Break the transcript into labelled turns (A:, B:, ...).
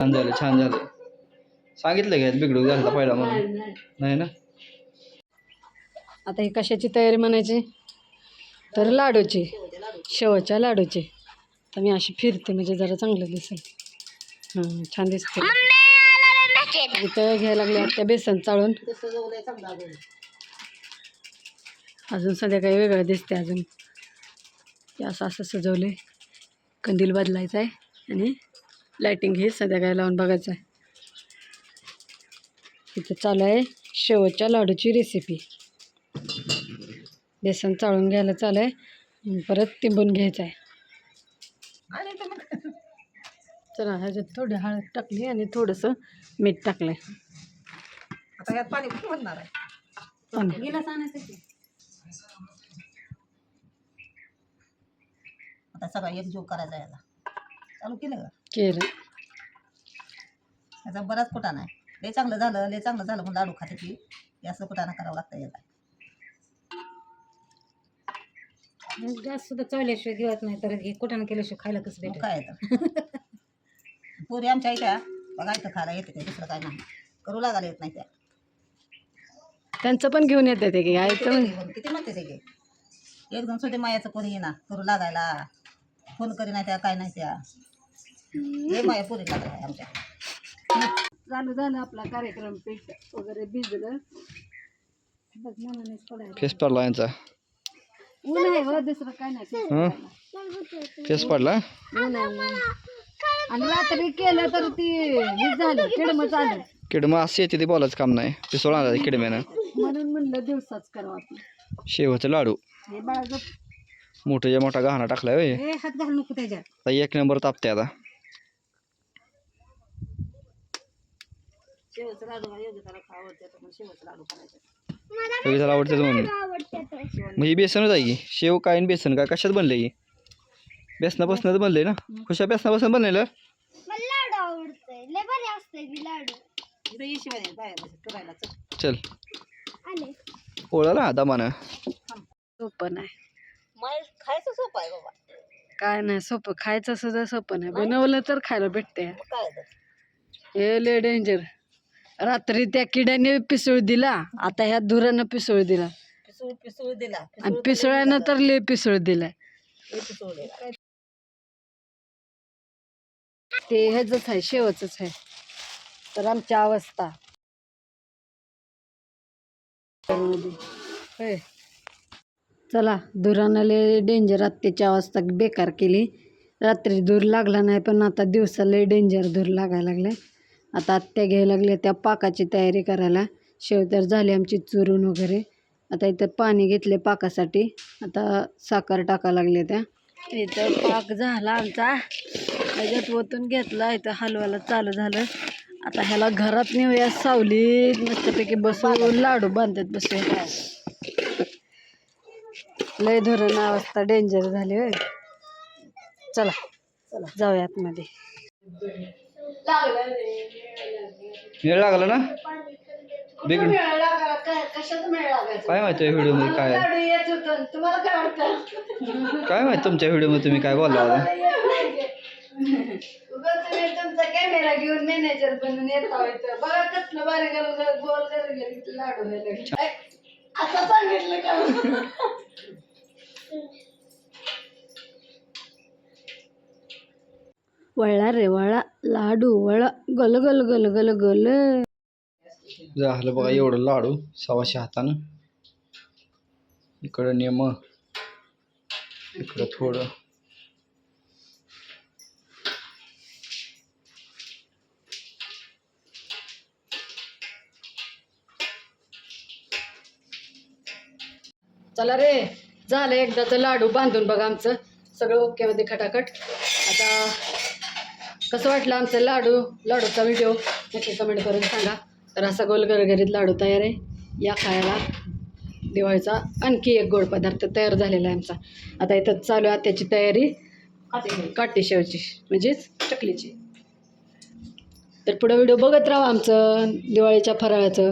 A: छान झालं छान झालं. सांगितलं का बिघडू झाला पहिला म्हणून?
B: नाही,
A: ना?
B: आता ही कशाची तयारी म्हणायची? तर लाडूची शेवच्या लाडूची. तर मी अशी फिरते म्हणजे जरा चांगलं दिसेल. हां छान दिसते. इथं घ्यायला लागले त्या बेसन चाळून. अजून संध्याकाळी वेगळं दिसते अजून. ते असं असं सजवले कंदील बदलायचा आहे आणि लायटिंग हे संध्याकाळी लावून बघायचं आहे. इथं चालू आहे शेवटच्या लाडूची रेसिपी बेसन चाळून घ्यायला चालू आहे. परत तिंबून घ्यायचं आहे. चला ह्याच्यात थोडी हळद टाकली आणि थोडंसं मीठ टाकलं
C: आता यात पाणी भरणार आहे? आता सगळा एकजीव करायचा याला. चालू केलं का?
B: केलं.
C: याचा बराच कुटाणा आहे लय चांगलं झालं लय चांगलं झालं म्हणून लाडू खाते की असं कुटाणा करावं लागतं याला.
D: गॅस सुद्धा चावल्याशिवाय गिळत नाही तर हे कुठं केल्याशिवाय खायला कसं भेटेल
C: काय तर पोरी आमच्या इथ्या बघायचं खायला येते ते दुसरं काय नाही. करू लागायला येत नाही त्या.
B: त्यांचं पण घेऊन येते ते की आयचं
C: किती म्हणते ते की? एक जण सुद्धा मायाचं कोणी येणार करू लागायला. फोन करी नाही त्या काय नाही त्या. हे माया पोरी लागल्या आमच्या.
B: चालू झालं आपला कार्यक्रम पीठ वगैरे भिजलं. बघ मनानेच पडायला
A: फेस पडला यांचा.
B: ऊन आहे हो दुसरं काय नाही
A: हं? फेस पडला?
B: ऊन आहे ऊन आणि रात्री केलं तर ती हे झालं किडमं चालू.
A: किडमं असं येते ते बोलायचं काम नाही. पिसोळ आला किडम्यानं.
B: म्हणून म्हणलं दिवसाच करावं आपण.
A: शेवचं लाडू.
B: हे बाळा गप.
A: मोठ्या मोठा गहाणा टाकलाय होय.
D: हे हात घालू नको त्याच्यात.
A: आता एक नंबर तापते आता.
B: शेवचं लाडू योगिताला आवडते तर मग शेवचं लाडू करायचं
A: सगळी आवडते म्हणून मग ही बेसनच आहे की? शेव काय आणि बेसन काय कशात बनले की बेसनापासूनच बनले ना? कशा बेसनापासून बनलेलं
C: इथं येशिवाय बाहेर करायला
A: चल. ओळाला दमानं
B: सोपं नाही.
C: माय खायचं सोपं आहे बाबा.
B: काय नाही सोपं. खायचं सुद्धा सोपं नाही. बनवलं तर खायला भेटते
C: मग काय तर.
B: हे लय डेंजर रात्री त्या किड्याने पिसळ दिला आता ह्या धुरानं पिसळ दिला.
C: पिसूळ पिसूळ दिला
B: आणि पिसळ्यानं तर लय पिसळ दिलाय. ते ह्याच आहे शेवचच आहे. तर आमची अवस्था. होय. चला धुरानं लय डेंजर आत्याची अवस्था बेकार केली. रात्री धूर लागला नाही पण आता दिवसा लय डेंजर धूर लागायला लागलाय. आता आत्या घ्यायला लागल्या त्या पाकाची तयारी करायला. शेव तर झाली आमची चुरून वगैरे. आता इथं पाणी घेतले पाकासाठी. आता साखर टाका लागले त्या. इथं पाक झाला आमचा. त्याच्यात ओतून घेतला. इथं हलवायला चालू झालं. आता ह्याला घरात नेऊया. सावलीत मस्तपैकी बसून लाडू बांधतात बसून लय धरण अवस्था डेंजर झाली होय. चला चला. जाऊया आतमध्ये.
A: वेळ लागला ना? बिघड
B: कशात लागायचा?
A: काय माहिती व्हिडिओमध्ये काय?
B: तुम्हाला काय वाटतं?
A: काय माहिती तुमच्या व्हिडिओमध्ये तुम्ही काय बोलला
B: तुमचा कॅमेरा घेऊन मॅनेजर बनून येता बघा कसलं बारे गोल गोल कर लाडू व्हायला. आता सांगितलं का? वळला रे वळा. लाडू वळा. गल गल गल गल गल.
A: झालं बघा एवढं लाडू सव्वाशे हातानं. इकडं नेम इकडं थोडं.
B: चला रे झालं एकदाचं लाडू बांधून बघा आमचं. सगळं ओकेमध्ये खटाखट. आता कसं वाटलं आमचं लाडू? लाडूचा व्हिडिओ नक्की कमेंट करून सांगा. तर असा गोल गरगरीत लाडू तयार आहे. या खायला दिवाळीचा आणखी एक गोड पदार्थ तयार झालेला आहे आमचा. आता इथं चालू आहे त्याची तयारी. काटी शेवची म्हणजेच चकलीची. तर पुढं व्हिडिओ बघत राहा आमचं दिवाळीच्या फराळाचं.